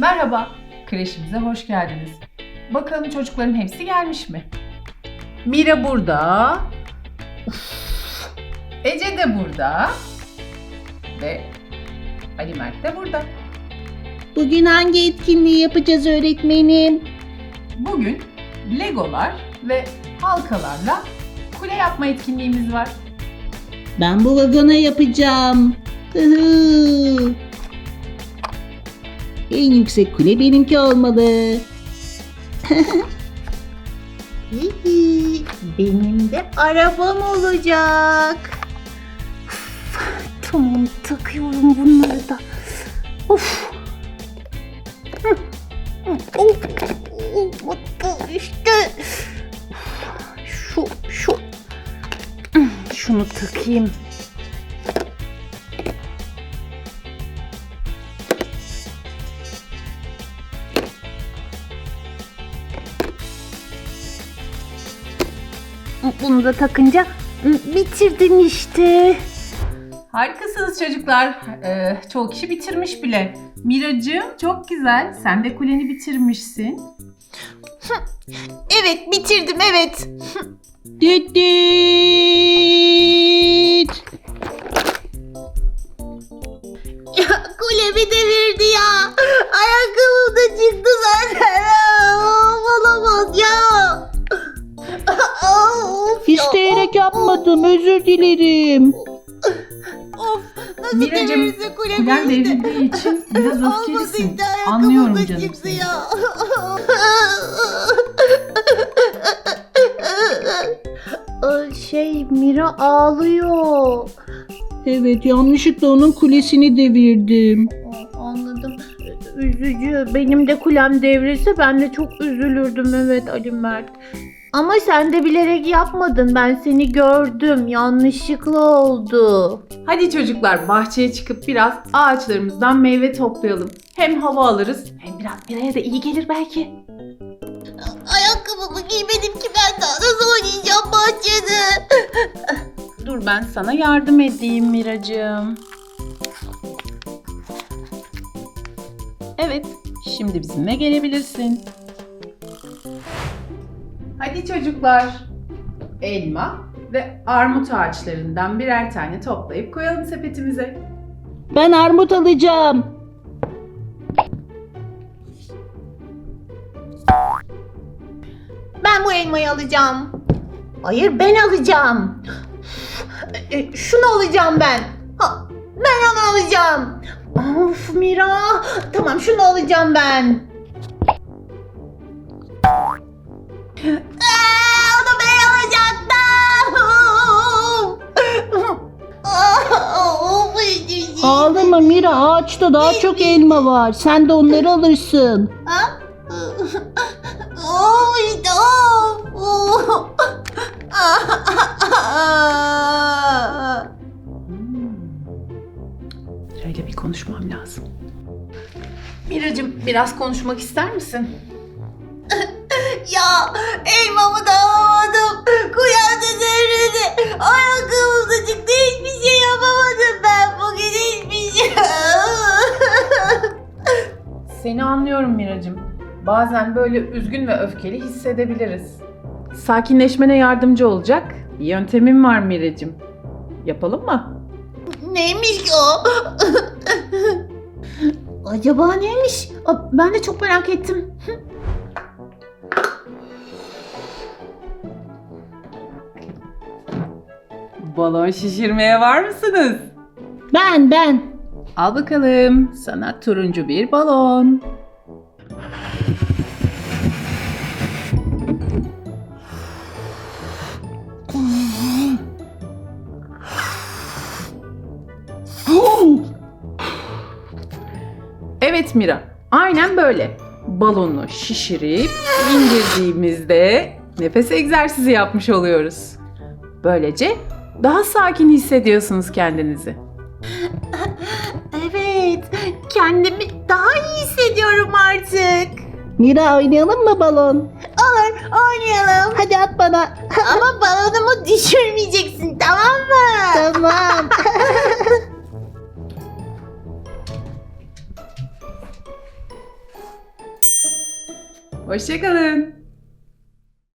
Merhaba, kreşimize hoş geldiniz. Bakalım çocukların hepsi gelmiş mi? Mira burada. Uf, Ece de burada. Ve Ali Mert de burada. Bugün hangi etkinliği yapacağız öğretmenim? Bugün legolar ve halkalarla kule yapma etkinliğimiz var. Ben bu vagona yapacağım. Hı hı. En yüksek kule benimki olmalı. Hihi, Benim de arabam olacak. Tamam takıyorum bunları da. Of. Of. İşte. Şu şu. Şunu takayım. Bunu da takınca bitirdim işte. Harikasınız çocuklar. Ee, çoğu kişi bitirmiş bile. Miracığım çok güzel. Sen de kuleni bitirmişsin. Evet bitirdim evet. Düt özür dilerim. Of nasıl kulemi Kulen işte. devrildiği için biraz öfkelisin. Anlıyorum canım çıktı seni. ya. Ay, şey Mira ağlıyor. Evet yanlışlıkla onun kulesini devirdim. Aa, Anladım. Üzücü. Benim de kulem devrilse ben de çok üzülürdüm evet Ali Mert. Ama sen de bilerek yapmadın. Ben seni gördüm. Yanlışlıkla oldu. Hadi çocuklar bahçeye çıkıp biraz ağaçlarımızdan meyve toplayalım. Hem hava alırız hem biraz Mira'ya da iyi gelir belki. Ayakkabımı giymedim ki ben daha nasıl oynayacağım bahçede? Dur ben sana yardım edeyim Miracığım. Evet, şimdi bizimle gelebilirsin. Hadi çocuklar. Elma ve armut ağaçlarından birer tane toplayıp koyalım sepetimize. Ben armut alacağım. Ben bu elmayı alacağım. Hayır ben alacağım. E, Şunu alacağım ben. Ha, ben onu alacağım. Of Mira. Tamam şunu alacağım ben. Aa, onu ben alacaktım. Of, üzücü. Ağlama Mira ağaçta daha çok elma var. Sen de onları alırsın. Ha? İşte of. Şöyle bir konuşmam lazım. Miracığım biraz konuşmak ister misin? Ya elmamı da alamadım. Kuyanda devrildi. Ayakkabım da çıktı. Hiçbir şey yapamadım ben bugün hiçbir şey. Seni anlıyorum Miracığım. Bazen böyle üzgün ve öfkeli hissedebiliriz. Sakinleşmene yardımcı olacak bir yöntemim var Miracığım. Yapalım mı? Neymiş ki o? Acaba neymiş? Ben de çok merak ettim. Balon şişirmeye var mısınız? Ben ben. Al bakalım. Sana turuncu bir balon. Evet Mira. Aynen böyle. Balonu şişirip indirdiğimizde nefes egzersizi yapmış oluyoruz. Böylece daha sakin hissediyorsunuz kendinizi. Evet, kendimi daha iyi hissediyorum artık. Mira oynayalım mı balon? Olur, oynayalım. Hadi at bana. Ama balonumu düşürmeyeceksin, tamam mı? Tamam. Hoşçakalın.